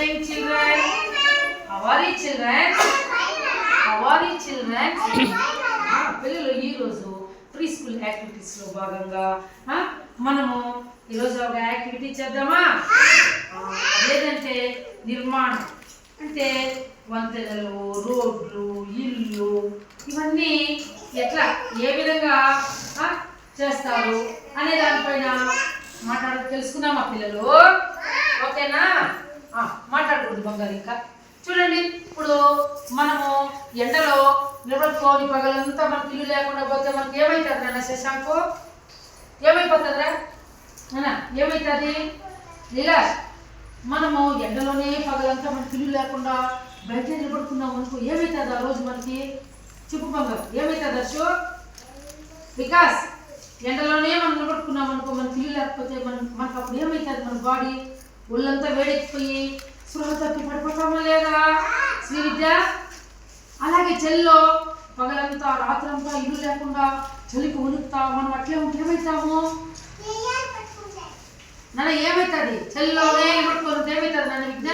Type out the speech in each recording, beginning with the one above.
morning, children. How are you, children? How are you, children? పిల్లలు ఈరోజు pre school యాక్టివిటీస్లో భాగంగా మనము ఈరోజు ఒక యాక్టివిటీ చేద్దామా లేదంటే నిర్మాణం అంటే వంతెనలు రోడ్లు ఇల్లు ఇవన్నీ ఎట్లా ఏ విధంగా చేస్తారు అనే దానిపైన మాట్లాడ తెలుసుకుందామా పిల్లలు ఓకేనా మాట్లాడకూడదు బంగారు ఇంకా. చూడండి ఇప్పుడు మనము ఎండలో నిలబడుకోని పగలంతా మనకి ఇల్లు లేకుండా పోతే మనకి ఏమవుతుంది నాన్న శశాంకు? ఏమైపోతుందిరా? నాన్న ఏమవుతుంది లీలా మనము ఎండలోనే పగలంతా మనకి ఇల్లు లేకుండా బయట నిలబడుకున్నాం అనుకో ఏమవుతుంది ఆ రోజు మనకి? చెప్పు బంగారు ఏమవుతుంది అశో వికాస్ ఎండలోనే మనం నిలబడుకున్నాం అనుకో మనకి ఇల్లు లేకపోతే మనం మనకు అప్పుడు ఏమవుతుంది మన బాడీ? ఒళ్ళంతా వేడెక్కిపోయి స్పృహ తప్పి పడిపోతామా లేదా శ్రీ విద్య అలాగే చలిలో పగలంతా రాత్రంతా ఇల్లు లేకుండా చలికి వణుకుతా మనం అట్లే ఉంటే ఏమవుతాము నాన్న ఏమవుతుంది చలిలోనే నిలబడుకోవాలి ఏమవుతుంది నాన్న విద్య?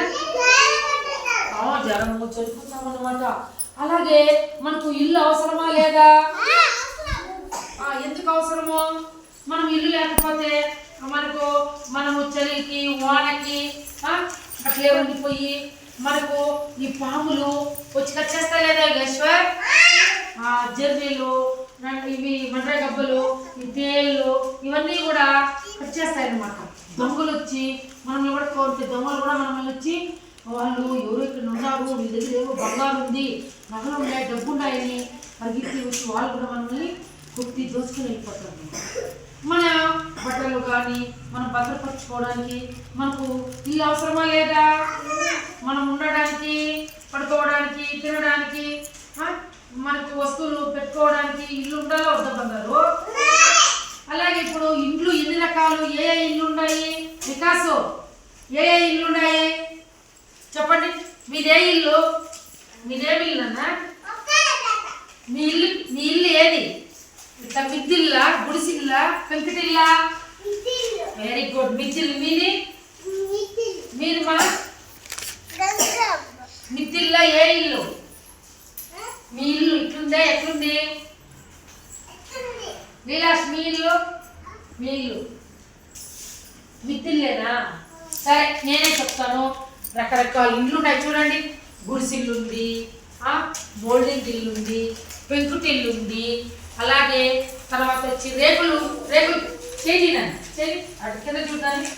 జ్వరము చనిపోతాం అన్నమాట అలాగే మనకు ఇల్లు అవసరమా లేదా? ఎందుకు అవసరము? మనం ఇల్లు లేకపోతే మనకు మనము చలికి వానకి అట్లే ఉండిపోయి మనకు ఈ పాములు వచ్చి కచ్చేస్తా లేదా ఈశ్వర్? ఆ జర్నీలు ఇవి మండ్ర గబ్బలు ఈ తేళ్ళు ఇవన్నీ కూడా కచ్చేస్తాయి అన్నమాట దొంగలు వచ్చి మనం నిలబడుకోవచ్చు దొంగలు కూడా మనల్ని వచ్చి వాళ్ళు ఎవరు ఇక్కడ ఉన్నారు మీ దగ్గర ఏవో బంగారు ఉంది నగలు ఉన్నాయి డబ్బు ఉన్నాయని పరిగెత్తి వచ్చి వాళ్ళు కూడా మనల్ని కొట్టి దోచుకుని వెళ్ళిపోతారు. మన బట్టలు కానీ మనం భద్రపరచుకోవడానికి మనకు ఇల్లు అవసరమా లేదా? మనం ఉండడానికి పడుకోవడానికి తినడానికి మనకు వస్తువులు పెట్టుకోవడానికి ఇల్లు ఉండాలో వద్ద బంగారు అలాగే ఇప్పుడు ఇండ్లు ఎన్ని రకాలు? ఏ ఏ ఇల్లు ఉన్నాయి? వికాసు ఏ ఏ ఇల్లు ఉన్నాయి? చెప్పండి. మీదే ఇల్లు? మీదేమి ఇల్లు అన్నా? మీ ఇల్లు మీ ఇల్లు ఏది? ఇట్లా మిద్దిల్లా గుడిసిల్లా పెంకుటిల్లా? వెరీ గుడ్ మిచ్చిల్ మీది? మీరు మా? మిద్దిల్లా ఏ ఇల్లు? మీ ఇల్లు ఇట్లుందే ఎట్లుంది? విలాస్ మీ ఇల్లు? మీ ఇల్లు. మిద్దిల్లేనా? సరే నేనే చెప్తాను. రకరకాల ఇండ్లు ఉన్నాయి చూడండి గుడిసిల్లు ఉంది ఆ, మోల్డింగ్ అలాగే తర్వాత వచ్చి రేకులు రేకులు చేయి చేయి అటు కింద చూడండి.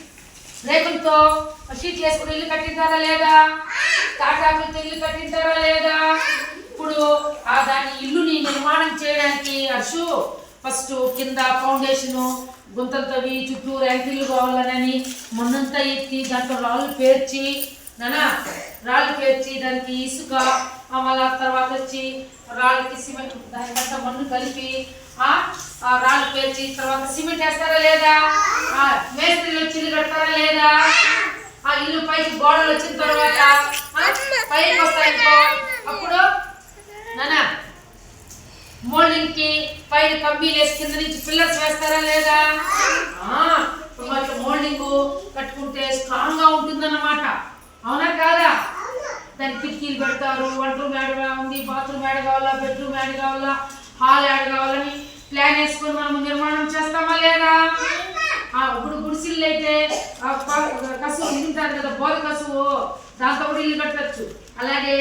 రేకులతో షీట్లు వేసుకుని ఇల్లు కట్టింటారా లేదా? తాటాకులతో ఇల్లు కట్టింటారా లేదా? ఇప్పుడు ఆ దాని ఇల్లుని నిర్మాణం చేయడానికి అర్షు ఫస్ట్ కింద ఫౌండేషను గుంతలు తవ్వి చుట్టూ ర్యాంకిల్లు కావాలని మొన్నంతా ఎత్తి దాంట్లో రాళ్ళు పేర్చి నానా రాళ్ళు పేర్చి దానికి ఇసుక మళ్ళా తర్వాత వచ్చి రాళ్ళకి సిమెంట్ దానికంతా మన్ను కలిపి ఆ రాళ్ళు పేర్చి తర్వాత సిమెంట్ వేస్తారా లేదా? ఆ మేస్త్రీలు వచ్చి ఇల్లు కడతారా లేదా? ఆ ఇల్లు పైకి గోడలు వచ్చిన తర్వాత పైకి వస్తాయి అప్పుడు నానా మోల్డింగ్కి పైన కమ్మీలు వేసి కింద నుంచి పిల్లర్ వేస్తారా లేదా ఆ, ఇప్పుడు మనకి మోల్డింగ్ కట్టుకుంటే స్ట్రాంగ్గా ఉంటుందన్నమాట అవునా కాదా దానికి కిటికీలు పెడతారు వంటరూమ్ యాడ్ ఉంది బాత్రూమ్ యాడ్ కావాలా బెడ్రూమ్ యాడ్ కావాలా హాల్ యాడ్ కావాలని ప్లాన్ వేసుకొని మనం నిర్మాణం చేస్తామా లేదా? ఇప్పుడు గుడిసిల్లు అయితే కసువు తింటారు కదా బోధ కసువు దాంతో కూడా ఇల్లు కట్టచ్చు. అలాగే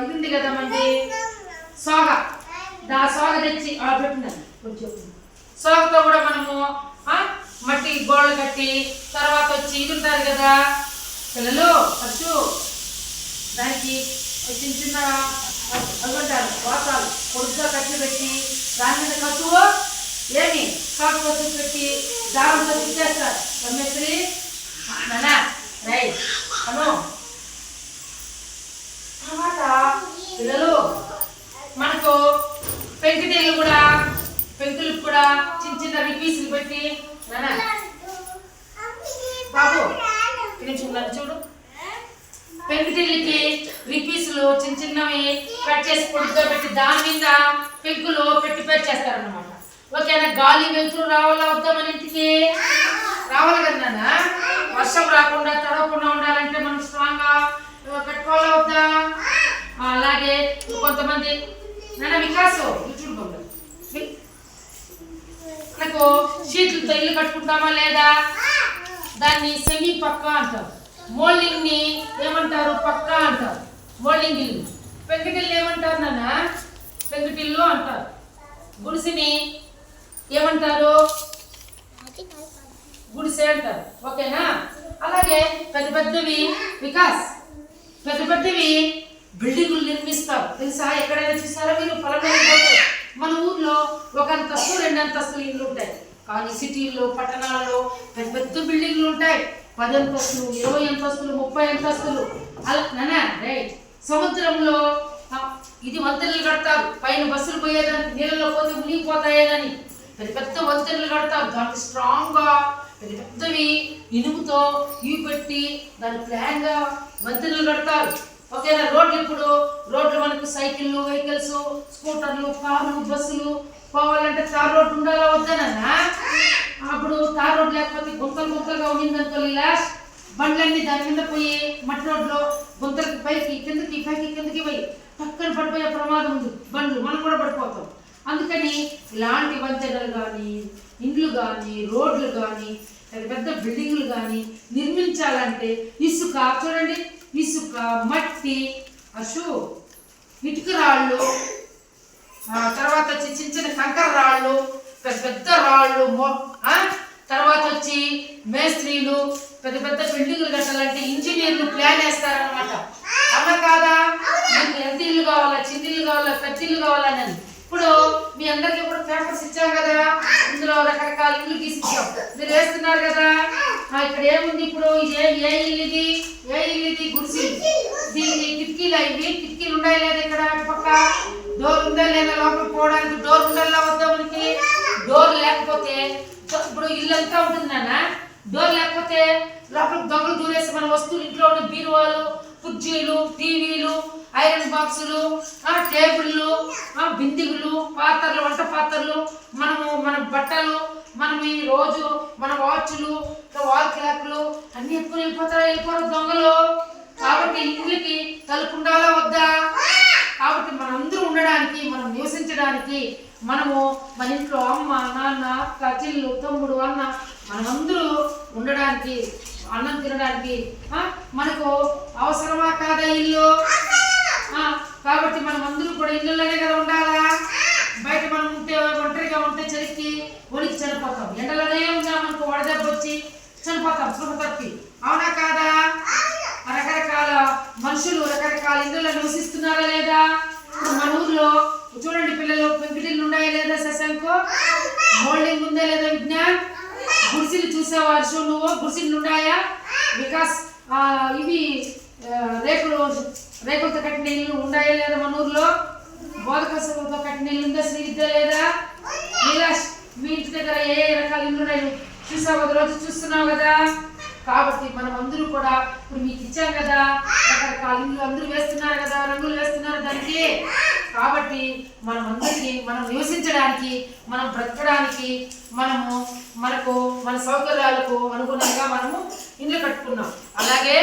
ఇది ఉంది కదా మంది సోగ. దా సోగ తెచ్చి ఆ పెట్టినాను కొంచెం. సోగతో కూడా మనము మట్టి గోడలు కట్టి తర్వాత వచ్చి ఇది ఉంటారు కదా పిల్లలు ఖర్చు దానికి చిన్న చిన్న అవ్వంటారు వాతాలు పొడుగ్గా కట్టి పెట్టి దాని మీద కసువు ఏమి? కాకు కసువు పెట్టి దారంతో ఇచ్చేస్తారు రమేశ్వరి అనమాట ఓకేనా గాలి వెలుతురు రావాలా వద్దా మన ఇంటికి? రావాలి కదా వర్షం రాకుండా తడవకుండా ఉండాలంటే మనం స్ట్రాంగ్గా పెట్టుకోవాలా వద్దా? అలాగే కొంతమంది నాన్న వికాస్ చూడుకోండి మనకు షీట్లతో ఇల్లు కట్టుకుంటామా లేదా? దాన్ని సెమీ పక్క అంటారు మోల్డింగ్ని ఏమంటారు? పక్క అంటారు మోల్డింగ్ ఇల్లు. పెంకుటిల్లు ఏమంటారు నాన్న? పెంకుటిల్లు అంటారు. గుడిసిని ఏమంటారు? గుడిసె అంటారు. ఓకేనా? అలాగే పెద్ద పెద్దవి వికాస్ పెద్ద పెద్దవి బిల్డింగులు నిర్మిస్తారు. తెలుసా? ఎక్కడైనా చూసారా మీరు? పొలం మన ఊర్లో ఒక అంతస్తు రెండు అంతస్తులు ఇల్లు ఉంటాయి. కానీ సిటీల్లో పట్టణాల్లో పెద్ద పెద్ద బిల్డింగ్లు ఉంటాయి. పది అంతస్తులు ఇరవై అంతస్తులు ముప్పై అంతస్తులు. అలా రైట్ సముద్రంలో ఇది వంతెనలు కడతారు. పైన బస్సులు పోయేదానికి నీళ్ళలో పోతే మునిగిపోతాయేదని పెద్ద పెద్ద వంతెనలు కడతారు. దానికి స్ట్రాంగ్గా పెద్ద పెద్దవి ఇనుముతో ఇవి పెట్టి దాని ప్లాన్గా వంతెనలు కడతారు. ఓకేనా రోడ్లు ఇప్పుడు రోడ్లు మనకు సైకిళ్ళు వెహికల్స్ స్కూటర్లు కార్లు బస్సులు పోవాలంటే తార్ రోడ్డు ఉండాలా వద్దనన్నా అప్పుడు తార్ రోడ్ లేకపోతే గుంతలు గుంతలుగా ఉండిందనుకో లాస్ట్. బండ్లన్నీ దాని కింద పోయి మట్టి రోడ్లో గుంతలకి పైకి కిందకి పైకి కిందకి పోయి పక్కన పడిపోయే ప్రమాదం ఉంది. బండ్లు మనం కూడా పడిపోతాం. అందుకని ఇలాంటి వంతెనలు కానీ ఇండ్లు కానీ రోడ్లు కానీ పెద్ద పెద్ద బిల్డింగ్లు కానీ నిర్మించాలంటే ఇసుక చూడండి ఇసుక మట్టి అశు ఇటుక రాళ్ళు తర్వాత వచ్చి చిన్న చిన్న కంకర రాళ్ళు పెద్ద పెద్ద రాళ్ళు తర్వాత వచ్చి మేస్త్రీలు పెద్ద పెద్ద బిల్డింగ్లు కట్టాలంటే ఇంజనీర్లు ప్లాన్ వేస్తారనమాట అలా కాదా? నాకు ఎంత ఇల్లు కావాలా చిన్న ఇల్లు కావాలా పెద్ద ఇల్లు అని ఇప్పుడు మీ అందరికి ఇప్పుడు పేపర్స్ ఇచ్చాం కదా ఇందులో రకరకాల ఇల్లు గీసి మీరు వేస్తున్నారు కదా ఇక్కడ ఏముంది ఇప్పుడు? ఇది ఏ ఏ ఇల్లు ఇది? ఏ ఇల్లు ఇది? గుడిసి దీనికి కిటికీలు అవి కిటికీలు ఉన్నాయి లేదా ఇక్కడ పక్క డోర్ ఉందా లేదా లోపల పోవడానికి? డోర్ ఉండాలా వద్దా మనకి? డోర్ లేకపోతే ఇప్పుడు ఇల్లు అంతా ఉంటుంది నాన్న. డోర్ లేకపోతే లోపల దొంగలు దూరేసి మన వస్తువులు ఇంట్లో ఉన్న బీరువాలు కుర్చీలు టీవీలు ఐరన్ బాక్సులు ఆ టేబుళ్ళు ఆ బిందిగులు పాత్రలు వంట పాత్రలు మనము మన బట్టలు మనం ఈ రోజు మన వాచ్లు వాల్ క్లాక్లు అన్ని ఎత్తుకుని వెళ్ళిపోతారా వెళ్ళిపోరు దొంగలు? కాబట్టి ఇంటికి తలుపు ఉండాలా వద్దా? కాబట్టి మనందరూ ఉండడానికి మనం నివసించడానికి మనము మన ఇంట్లో అమ్మ నాన్న అక్క చెల్లు తమ్ముడు అన్న మనమందరూ ఉండడానికి అన్నం తినడానికి మనకు అవసరమా కాదా ఇల్లు? కాబట్టి మనం అందరూ కూడా ఇళ్ళలోనే కదా ఉండాలా? బయట మనం ఉంటే ఒంటరిగా ఉంటే చలికి ఒలికి చనిపోతాం. ఎండలోనే ఉందా మనకు వడదెబ్బ వచ్చి చనిపోతాం. సుఖ తప్పి. అవునా కాదా? రకరకాల మనుషులు రకరకాల ఇళ్ళలో నివసిస్తున్నారా లేదా? మన ఊర్లో చూడండి పిల్లలు పెంకుటిల్లు ఉన్నాయా లేదా శశాంకు? మోల్డింగ్ ఉందా లేదా విజ్ఞాన్? గుడిసిలు చూసావా హర్షు నువ్వు? గుడిసిలు ఉన్నాయా? వికాస్ ఆ, ఇవి రేకులు రేకులతో కట్టిన ఇల్లు ఉన్నాయా లేదా మన ఊర్లో? బోధకసలతో కట్టిన ఇల్లు ఉందా శ్రీవిద్య లేదా? ఇలా మీ ఇంటి దగ్గర ఏ ఏ రకాల ఇల్లు ఉన్నాయి? చూసావు కదా రోజు చూస్తున్నావు కదా. కాబట్టి మనం అందరూ కూడా ఇప్పుడు మీకు ఇచ్చాం కదా. రకరకాల ఇల్లు అందరూ వేస్తున్నారు కదా రంగులు వేస్తున్నారు దానికి. కాబట్టి మనం అందరికీ మనం నివసించడానికి మనం బ్రతకడానికి మనము మనకు మన సౌకర్యాలకు అనుగుణంగా మనము ఇల్లు కట్టుకున్నాం. అలాగే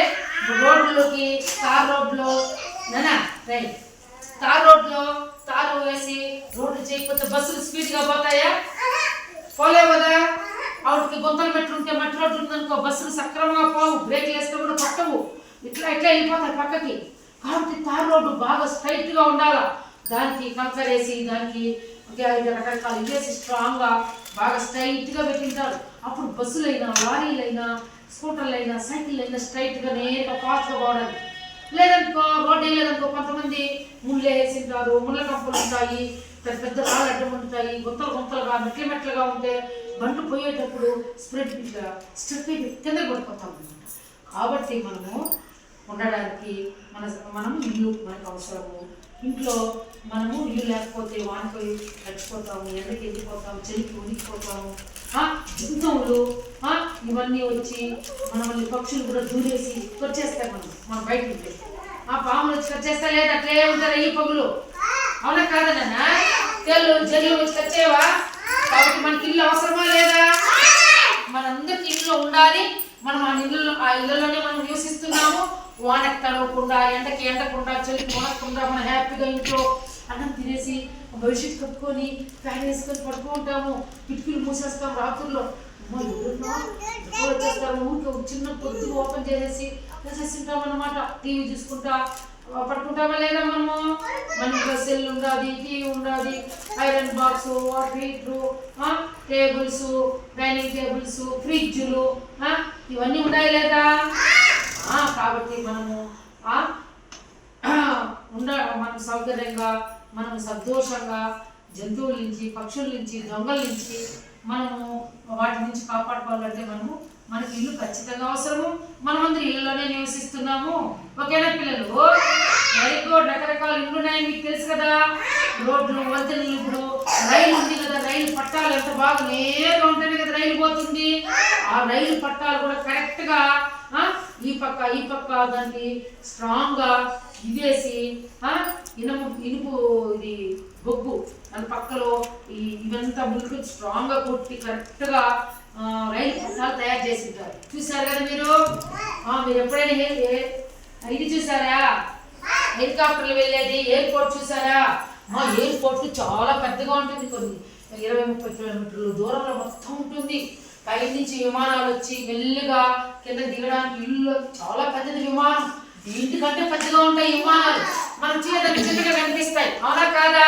రోడ్లలోకి తార్ రోడ్లో నానా రైట్ తార్ రోడ్లో తారు వేసి రోడ్లు చేయకపోతే బస్సులు స్పీడ్గా పోతాయా? పోలే కదా? ఆవిడకి గుంతలు పెట్టుంటే మట్టి రోడ్డు ఉందనుకో బస్సులు సక్రమంగా పోవు బ్రేక్లు వేస్తే కూడా పట్టవు. ఇట్లా ఇట్లా వెళ్ళిపోతాయి పక్కకి. కాబట్టి తార్ రోడ్డు బాగా స్ట్రైట్గా ఉండాలా? దానికి కంకర్ వేసి దానికి ఒక ఐదు రకరకాల ఇవేసి స్ట్రాంగ్గా బాగా స్ట్రైట్గా పెట్టింటారు అప్పుడు బస్సులైనా లారీలైనా స్కూటర్లైనా సైకిల్ అయినా స్ట్రైట్గా నేరుగా ఫాస్ట్ పోవడానికి లేదనుకో రోడ్డు లేదనుకో కొంతమంది ముళ్ళు వేసింటారు ముళ్ళ కంపలు ఉంటాయి పెద్ద పెద్ద రాళ్ళు అడ్డం ఉంటాయి గుంతలు గుంతలుగా మెట్ల మెట్లుగా ఉంటే బండ్లు పోయేటప్పుడు స్ప్రెడ్ ఇట్లా కింద పడిపోతాం అనమాట కాబట్టి మనము ఉండడానికి మన మనం ఇల్లు మనకు అవసరము. ఇంట్లో మనము ఇల్లు లేకపోతే వానిపోయి చచ్చిపోతాము ఎండకి వెళ్ళిపోతాము చలికి ఉనికిపోతాము జంతువులు ఇవన్నీ వచ్చి మనల్ని పక్షులు కూడా దూరేసి వచ్చేస్తాయి మనం మన బయట ఉంటే ఆ పాములు వచ్చి వచ్చేస్తా లేదు? అట్లే ఉంటారు ఈ పగులు? అవునా కాదన్నా నాన్న? తెల్లు జల్లు వచ్చి వచ్చేవా కాబట్టి మనకి ఇల్లు అవసరమా లేదా? మనందరికి ఇల్లు ఉండాలి. మనం ఆ ఇల్లు ఆ ఇళ్ళలోనే మనం నివసిస్తున్నాము వానకు తడవకుండా ఎండకి ఎండకుండా చలికి వనకుండా మనం హ్యాపీగా ఇంట్లో అన్నం తినేసి బెడ్షీట్ కప్పుకొని ఫ్యాన్ వేసుకొని పడుకుంటాము కిటికీలు మూసేస్తాం రాత్రుల్లో. వచ్చేస్తాము ఊరికి చిన్న పొద్దు ఓపెన్ చేసేసి చేసేసింటాం అనమాట టీవీ చూసుకుంటా. ఆ, పడుకుంటామా లేదా మనము? మన ఇంట్లో సెల్ ఉండాలి టీవీ ఉండాలి iron box water heater tables dining tables ఫ్రిడ్జ్లు ఇవన్నీ ఉన్నాయి లేదా? కాబట్టి మనము ఉండ మనం సౌకర్యంగా మనం సంతోషంగా జంతువుల నుంచి పక్షుల నుంచి దొంగల నుంచి మనము వాటి నుంచి కాపాడుకోవాలంటే మనము మనకి ఇల్లు ఖచ్చితంగా అవసరము. మనమందరం ఇళ్ళలోనే నివసిస్తున్నాము. ఓకేనా పిల్లలు? వెరీ గుడ్ రకరకాల ఇల్లు ఉన్నాయి మీకు తెలుసు కదా. రోడ్లు వంతెనలు ఇప్పుడు రైలు ఉంది కదా. రైలు పట్టాలు ఎంత బాగా నేరుగా ఉంటేనే కదా రైలు పోతుంది. ఆ రైలు పట్టాలు కూడా కరెక్ట్గా పక్క ఈ పక్క దాన్ని స్ట్రాంగ్గా ఇదేసి ఇనుము ఇనుపు ఇది బొగ్గు దాని పక్కలో ఈ ఇవంతా మురికి స్ట్రాంగ్గా కొట్టి కరెక్ట్గా రైలు పట్టాలు తయారు చేసి ఉంటారు చూసారు కదా మీరు? మీరు ఎప్పుడైనా ఇది చూసారా హెలికాప్టర్లు వెళ్ళేది ఎయిర్పోర్ట్ చూసారా మా ఎయిర్పోర్ట్ చాలా పెద్దగా ఉంటుంది కొన్ని ఇరవై ముప్పై కిలోమీటర్లు దూరంలో మొత్తం ఉంటుంది. పై నుంచి విమానాలు వచ్చి మెల్లిగా కింద దిగడానికి ఇల్లు చాలా పెద్దది విమానం. ఇంటికంటే పెద్దగా ఉంటాయి విమానాలు. మనకు చిన్నదాన్ని చిన్నగా కనిపిస్తాయి. అవునా కాదా?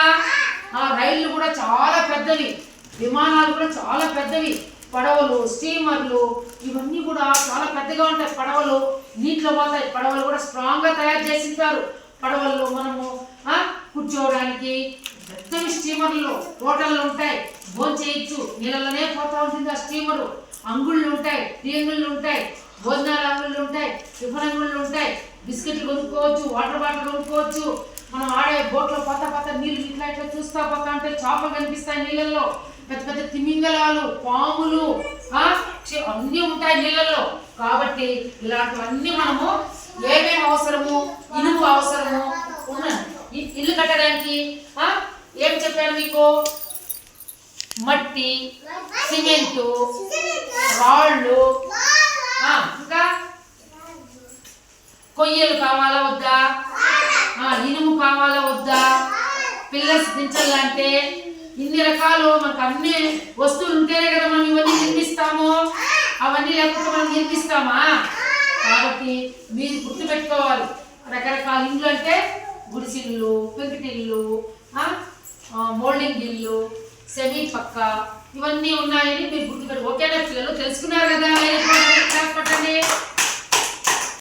ఆ రైళ్ళు కూడా చాలా పెద్దవి. విమానాలు కూడా చాలా పెద్దవి. పడవలు స్టీమర్లు ఇవన్నీ కూడా చాలా పెద్దగా ఉంటాయి. పడవలు నీటిలో పోతాయి. పడవలు కూడా స్ట్రాంగ్గా తయారు చేసింటారు పడవల్లో మనము కూర్చోవడానికి పెద్దవి స్టీమర్లు హోటళ్ళు ఉంటాయి. భోజనం చేయొచ్చు నీళ్ళలోనే పోతా ఉంటుంది ఆ స్టీమరు. అంగుళ్ళు ఉంటాయి టీంగుళ్ళు ఉంటాయి భోజనాల అంగుళ్ళు ఉంటాయి టిఫిన్ అంగుళ్ళు ఉంటాయి. బిస్కెట్లు కొనుక్కోవచ్చు వాటర్ బాటిల్ కొనుక్కోవచ్చు. మనం ఆడే బోట్లో కొత్త కొత్త నీళ్ళు ఇట్లా ఇట్లా చూస్తా పోతా అంటే చేపలు కనిపిస్తాయి నీళ్ళల్లో. పెద్ద పెద్ద తిమింగలాలు పాములు అన్నీ ఉంటాయి నీళ్ళల్లో. కాబట్టి ఇలాంటివన్నీ మనము ఏమేమి అవసరము ఇనుము అవసరము ఉన్నాయి ఇల్లు కట్టడానికి ఏం చెప్పాను మీకు? మట్టి సిమెంటు రాళ్ళు. ఇంకా? కొయ్యలు కావాలా వద్దా? ఇనుము కావాలా వద్దా? పిల్లర్స్ దించాలంటే ఇన్ని రకాలు మనకు అన్ని వస్తువులు ఉంటేనే కదా మనం ఇవన్నీ నిర్మిస్తాము. అవన్నీ లేకపోతే మనం నిర్మిస్తామా కాబట్టి మీరు గుర్తుపెట్టుకోవాలి. రకరకాల ఇండ్లు అంటే గుడిసిల్లు పెంకుటిల్లు మోల్డింగ్ ఇల్లు సెమీ పక్క ఇవన్నీ ఉన్నాయని మీరు గుర్తుపెట్టు ఓకేనా పిల్లలు తెలుసుకున్నారు కదా. పట్టండి